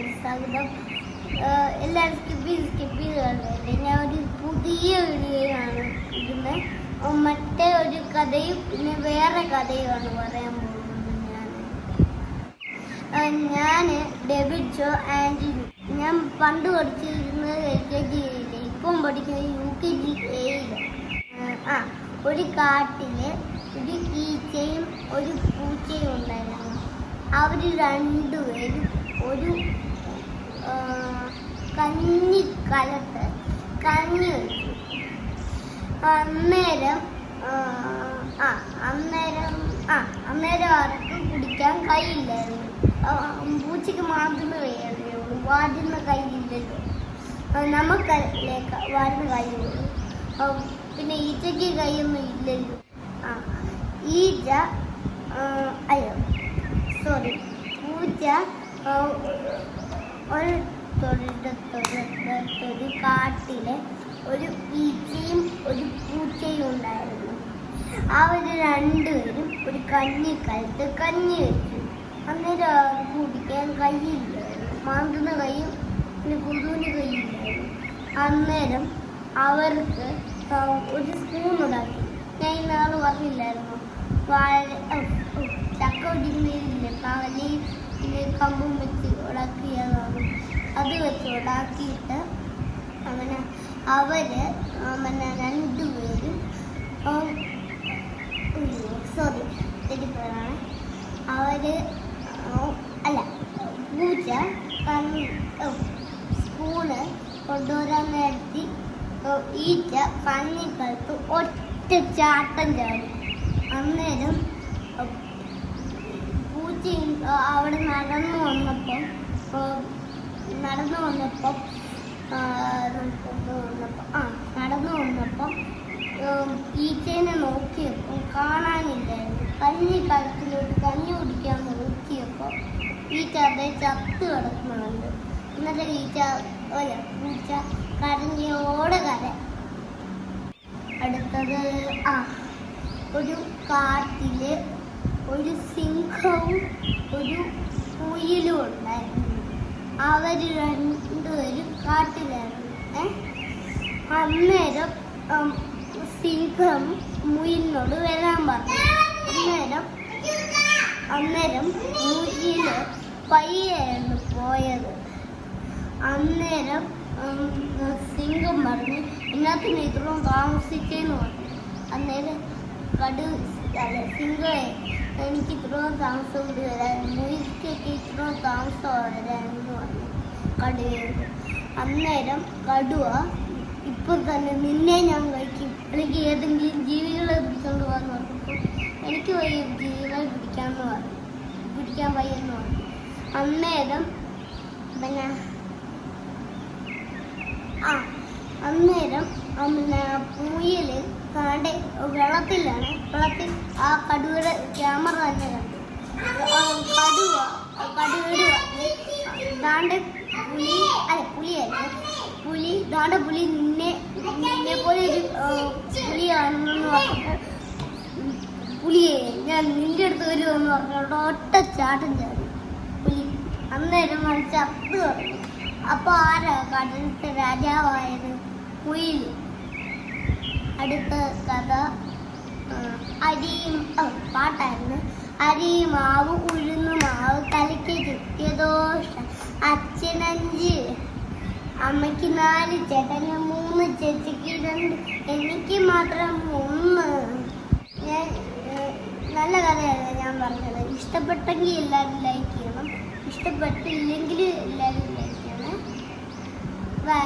എല്ലാവർക്കും സ്വാഗതം എല്ലാവരും സ്കിപ്പ് ചെയ്ത് സ്കിപ്പ് ഞാൻ ഒരു പുതിയ വീഡിയോയാണ് ഇടുന്നത്. മറ്റേ ഒരു കഥയും പിന്നെ വേറെ കഥയുമാണ് പറയാൻ പോകുന്നത് ഞാൻ ഞാൻ ഡെബിറ്റ് ജോ ആൻഡ് ഞാൻ പണ്ട് പഠിച്ചിരുന്നത് എൽ കെ ജിയിൽ ഇപ്പം പഠിക്കുന്നത് യു കെ ജി എയിലെ. ആ ഒരു കാട്ടിൽ ഒരു ഈച്ചയും ഒരു പൂച്ചയും ഉണ്ടായിരുന്നു. അവർ രണ്ടുപേരും ഒരു കഞ്ഞിക്കലത്ത് കഞ്ഞി വെച്ചു അന്നേരം ആ, അന്നേരം ആ അന്നേരം ആർക്കും കുടിക്കാൻ കൈയില്ലായിരുന്നു പൂച്ചയ്ക്ക് മാത്രമേ കൈയുള്ളൂ വാടുന്ന കൈയില്ലല്ലോ നമുക്കല്ലേ വാടുന്ന കൈയുള്ളൂ പിന്നെ ഈച്ചയ്ക്ക് കൈയൊന്നും ഇല്ലല്ലോ. ആ ഈച്ച അയ്യോ സോറി പൂച്ച ഒരു തൊഴിലത്തൊരു കാട്ടിലെ ഒരു ഈച്ചയും ഒരു പൂച്ചയും ഉണ്ടായിരുന്നു. അവർ രണ്ടുപേരും ഒരു കഞ്ഞി കലത്ത് കഞ്ഞി വെച്ചു. അന്നേരം കുടിക്കാൻ കൈയില്ലായിരുന്നു മാന്തുന്ന കൈയും പിന്നെ കുതുവിന് കൈയില്ലായിരുന്നു അന്നേരം അവർക്ക് ആ, ഒരു സ്പൂൺ ഉണ്ടാക്കി. ഞാൻ ഇന്നാൾ പറഞ്ഞില്ലായിരുന്നു? വാഴ ചക്ക ഒടിക്കുന്നതില്ലേ കാലി പിന്നെ കമ്പും വെച്ച് ഉടക്കിയതാണ് അത് വെച്ച് ഉണ്ടാക്കിയിട്ട് അങ്ങനെ അവർ പിന്നെ രണ്ടുപേരും സോറി തെറ്റിപ്പോഴാണ് അവർ അല്ല പൂച്ച സ്കൂൾ കൊണ്ടുവരാൻ നേരത്തി ഈച്ച കണ്ണിക്കലത്ത് ഒറ്റ ചാട്ടം ചാടി. അന്നേരം പൂച്ചയും അവിടെ നടന്നു വന്നപ്പം ഓ, നടന്നു വന്നപ്പം വന്നപ്പം ആ നടന്നു വന്നപ്പം ഈച്ചേനെ നോക്കിയപ്പോൾ കാണാനില്ലായിരുന്നു. കഞ്ഞി കഴുത്തിലോട്ട് കഞ്ഞി കുടിക്കാൻ നോക്കിയപ്പോൾ ഈച്ച അതേ ചത്ത് കിടക്കുന്നുണ്ട്. എന്നിട്ട് ഈച്ച അല്ല ഈച്ച കരഞ്ഞോടെ കര അടുത്തത് ആ ഒരു കാട്ടിൽ ഒരു സിംഹവും ഒരു കുയിലും ഉണ്ടായിരുന്നു. അവർ രണ്ടുപേരും കാട്ടിലായിരുന്നു. അന്നേരം സിംഹം മുയിലിനോട് വരാൻ പറഞ്ഞു. അന്നേരം അന്നേരം മുയിൽ പയ്യായിരുന്നു പോയത്. അന്നേരം സിംഹം പറഞ്ഞു എന്നാത്തിന് ഇത്രയും താമസിച്ചേന്ന് പറഞ്ഞു. അന്നേരം കടു അല്ല സിംഹമേ എനിക്ക് ഇത്രയും താമസം കൂടി വരാൻ മുയിൽക്കൊക്കെ ഇത്രയും താമസം വരാമെന്ന് പറഞ്ഞു കടുവയോട് അന്നേരം കടുവ ഇപ്പം തന്നെ നിന്നെ ഞാൻ കഴിക്കും. എനിക്ക് ഏതെങ്കിലും ജീവികളെ പിടിച്ചോണ്ട് പോകാന്ന് പറഞ്ഞപ്പോൾ എനിക്ക് വയ്യ ജീവികളെ പിടിക്കാമെന്ന് പറഞ്ഞു. പിടിക്കാൻ വയ്യെന്ന് പറഞ്ഞു. അന്നേരം പിന്നെ ആ അന്നേരം പിന്നെ മുയൽ താണ്ടെ വെള്ളത്തിലാണ്. വെള്ളത്തിൽ ആ കടുവയുടെ ക്യാമറ തന്നെ കണ്ടു. കടുവ കടുവയുടെ താണ്ടെ പുലി അല്ല പുലിയായിരുന്നു പുലി താണ്ടെ പുലി നിന്നെ നിന്നെ പോലെ ഒരു പുലിയാണെന്ന് പറഞ്ഞപ്പോൾ പുലിയെ ഞാൻ നിന്റെ അടുത്ത് വരുമെന്ന് പറഞ്ഞോണ്ട് ഒട്ട ചാട്ടം ചാടി. പുലി അന്നേരം അത് ചത്ത് പറഞ്ഞു അപ്പൊ ആരാ കടലത്തെ രാജാവായത്? കുയിൽ അടുത്ത കഥ അരിയും പാട്ടായിരുന്നു. അരിയും മാവ് അമ്മയ്ക്ക് നാല് ചേട്ടന് മൂന്ന് ചേച്ചിക്ക് രണ്ട് എനിക്ക് മാത്രം ഒന്ന്. ഞാൻ നല്ല കഥയാണ് ഞാൻ പറഞ്ഞത്. ഇഷ്ടപ്പെട്ടെങ്കിൽ എല്ലാവരും ലൈക്ക് ചെയ്യണം. ഇഷ്ടപ്പെട്ടില്ലെങ്കിൽ എല്ലാവരും ലൈക്ക് ചെയ്യണം. ബൈ